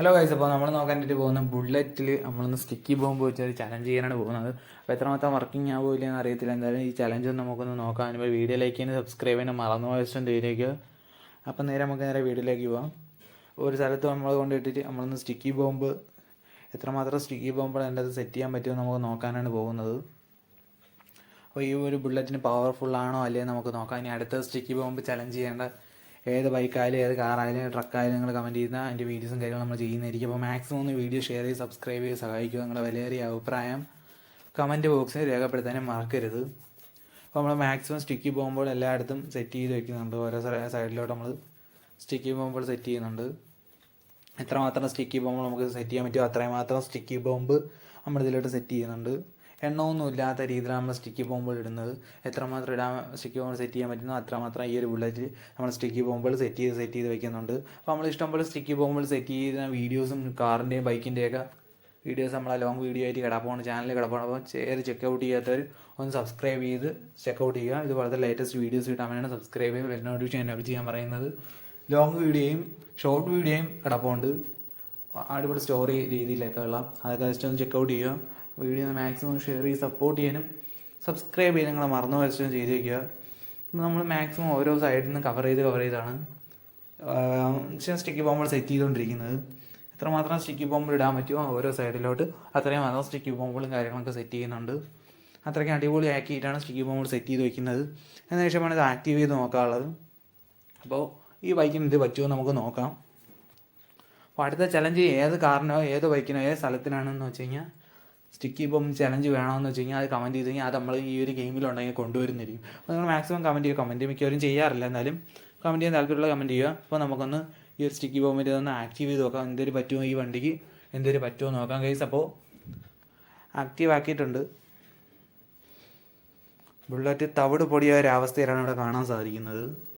Hello guys അപ്പോൾ നമ്മൾ നോക്കാൻ വേണ്ടിയിട്ട് പോകുന്ന ബുള്ളറ്റിൽ നമ്മളൊന്ന് സ്റ്റിക്കി ബോംബ് വെച്ച് ഒരു ചലഞ്ച് ചെയ്യാനാണ് പോകുന്നത്. അപ്പോൾ എത്രമാത്രം വർക്കിംഗ് ആവില്ല എന്ന് അറിയത്തില്ല. എന്തായാലും ഈ ചലഞ്ച് ഒന്ന് നമുക്കൊന്ന് നോക്കാം. അതിന് വീഡിയോ ലൈക്ക് ചെയ്യാൻ സബ്സ്ക്രൈബ് ചെയ്യാൻ മറന്നു പോയിട്ടും തീരേക്ക് അപ്പം നേരെ നമുക്ക് നേരെ വീഡിയോയിലേക്ക് പോവാം. ഒരു സ്ഥലത്ത് നമ്മൾ കൊണ്ടിട്ടിട്ട് നമ്മളൊന്ന് സ്റ്റിക്കി ബോംബ് എത്രമാത്രം സ്റ്റിക്കി ബോംബ് അതിന്റെ അത് സെറ്റ് ചെയ്യാൻ പറ്റുമോ നമുക്ക് നോക്കാനാണ് പോകുന്നത്. അപ്പോൾ ഈ ഒരു ബുള്ളറ്റിന് പവർഫുൾ ആണോ അല്ലേ നമുക്ക് നോക്കാം. ഇനി അടുത്ത സ്റ്റിക്കി ബോംബ് ചലഞ്ച് ചെയ്യേണ്ട ഏത് ബൈക്കായാലും ഏത് കാറായാലും ട്രക്കായാലും നിങ്ങൾ കമന്റ് ചെയ്യുന്ന അതിന്റെ വീഡിയോസും കാര്യങ്ങളും നമ്മൾ ചെയ്യുന്നതായിരിക്കും. അപ്പോൾ മാക്സിമം ഒന്ന് വീഡിയോ ഷെയർ ചെയ്ത് സബ്സ്ക്രൈബ് ചെയ്ത് സഹായിക്കുക നിങ്ങളുടെ വിലയേറിയ അഭിപ്രായം കമന്റ് ബോക്സിൽ രേഖപ്പെടുത്താനും മറക്കരുത്. അപ്പോൾ നമ്മൾ മാക്സിമം സ്റ്റിക്കി പോകുമ്പോൾ എല്ലായിടത്തും സെറ്റ് ചെയ്ത് വെക്കുന്നുണ്ട്. ഓരോ സൈഡിലോട്ട് നമ്മൾ സ്റ്റിക്കി പോകുമ്പോൾ സെറ്റ് ചെയ്യുന്നുണ്ട്. എത്രമാത്രം സ്റ്റിക്കി ബോംബ് നമുക്ക് സെറ്റ് ചെയ്യാൻ പറ്റുമോ അത്രയും മാത്രം സ്റ്റിക്കി ബോംബ് നമ്മൾ ഇതിലോട്ട് സെറ്റ് ചെയ്യുന്നുണ്ട്. എണ്ണമൊന്നും ഇല്ലാത്ത രീതിയിലാണ് നമ്മൾ സ്റ്റിക്കി ബോംബുകൾ ഇടുന്നത്. എത്രമാത്രം ഇടാൻ സ്റ്റിക്കി ബോംബ് സെറ്റ് ചെയ്യാൻ പറ്റുന്നു അത്രമാത്രം ഈ ഒരു ബുള്ളറ്റിൽ നമ്മൾ സ്റ്റിക്കി ബോംബുകൾ സെറ്റ് ചെയ്ത് സെറ്റ് ചെയ്ത് വെക്കുന്നുണ്ട്. അപ്പോൾ നമ്മൾ ഇഷ്ടംപോലെ സ്റ്റിക്കി ബോംബുകൾ സെറ്റ് ചെയ്യുന്ന വീഡിയോസും കാറിന്റെയും ബൈക്കിന്റെയൊക്കെ വീഡിയോസ് നമ്മൾ ലോങ് വീഡിയോ ആയിട്ട് കിടപ്പാണ് ചാനലിൽ കിടപ്പാണ് അപ്പോൾ ചെയർ ചെക്കൗട്ട് ചെയ്യാത്തവർ ഒന്ന് സബ്സ്ക്രൈബ് ചെയ്ത് ചെക്കൗട്ട് ചെയ്യുക. ഇതുപോലത്തെ ലേറ്റസ്റ്റ് വീഡിയോസ് കിട്ടാൻ വേണ്ടിയാണ് സബ്സ്ക്രൈബ് ചെയ്ത് ബെൽ നോട്ടിഫിക്കേഷൻ എനേബിൾ ചെയ്യാൻ പറയുന്നത്. ലോങ് വീഡിയോയും ഷോർട്ട് വീഡിയോയും കിടപ്പുണ്ട്. അടിപൊളി സ്റ്റോറി രീതിയിലൊക്കെ ഉള്ള അതൊക്കെ ജസ്റ്റ് ഒന്ന് ചെക്കൗട്ട് ചെയ്യുക. വീഡിയോ മാക്സിമം ഷെയർ ചെയ്ത് സപ്പോർട്ട് ചെയ്യാനും സബ്സ്ക്രൈബ് ചെയ്യാൻ നിങ്ങൾ മറന്നു വരച്ചും ചെയ്ത് വയ്ക്കുക നമ്മൾ മാക്സിമം ഓരോ സൈഡിൽ നിന്ന് കവർ ചെയ്ത് കവർ ചെയ്താണ്. സ്റ്റിക്കി ബോംബുകൾ സെറ്റ് ചെയ്തുകൊണ്ടിരിക്കുന്നത്. എത്രമാത്രം സ്റ്റിക്കി ബോംബുകൾ ഇടാൻ പറ്റുമോ ഓരോ സൈഡിലോട്ട് അത്രയും മാത്രം സ്റ്റിക്കി ബോംബുകളും കാര്യങ്ങളൊക്കെ സെറ്റ് ചെയ്യുന്നുണ്ട്. അത്രയ്ക്ക് അടിപൊളി ആക്കിയിട്ടാണ് സ്റ്റിക്കി ബോംബ് സെറ്റ് ചെയ്ത് വെക്കുന്നത്. അതിന് ശേഷമാണ് ഇത് ആക്റ്റീവ് ചെയ്ത് നോക്കാനുള്ളത്. അപ്പോൾ ഈ ബൈക്കിന് ഇത് പറ്റുമോ നമുക്ക് നോക്കാം. അപ്പോൾ അടുത്ത ചലഞ്ച് ഏത് കാറിനോ ഏത് ബൈക്കിനോ ഏത് സ്ഥലത്തിനാണെന്ന് വെച്ച് കഴിഞ്ഞാൽ സ്റ്റിക്കി ബോംബ് ചലഞ്ച് വേണമെന്ന് വെച്ച് കഴിഞ്ഞാൽ അത് കമന്റ് ചെയ്ത് കഴിഞ്ഞാൽ അത് നമ്മൾ ഈ ഒരു ഗെയിമിലുണ്ടെങ്കിൽ കൊണ്ടുവരുന്നിരിക്കും അപ്പോൾ നിങ്ങൾ മാക്സിമം കമന്റ് ചെയ്യുക. കമന്റ് മിക്കവരും ചെയ്യാറില്ല. എന്നാലും കമന്റ് ചെയ്യാൻ താല്പര്യമുള്ള കമന്റ് ചെയ്യുക. അപ്പോൾ നമുക്കൊന്ന് ഈ ഒരു സ്റ്റിക്കി ബോമിന്റെ ഒന്ന് ആക്റ്റീവ് ചെയ്ത് നോക്കാം. എന്തൊരു പറ്റുമോ ഈ വണ്ടിക്ക്? എന്തൊരു പറ്റുമോ നോക്കാം കൈസ് അപ്പോൾ ആക്റ്റീവ് ആക്കിയിട്ടുണ്ട്. ബുള്ളറ്റ് തവിട് പൊടിയായ ഒരു അവസ്ഥയിലാണ് ഇവിടെ കാണാൻ സാധിക്കുന്നത്.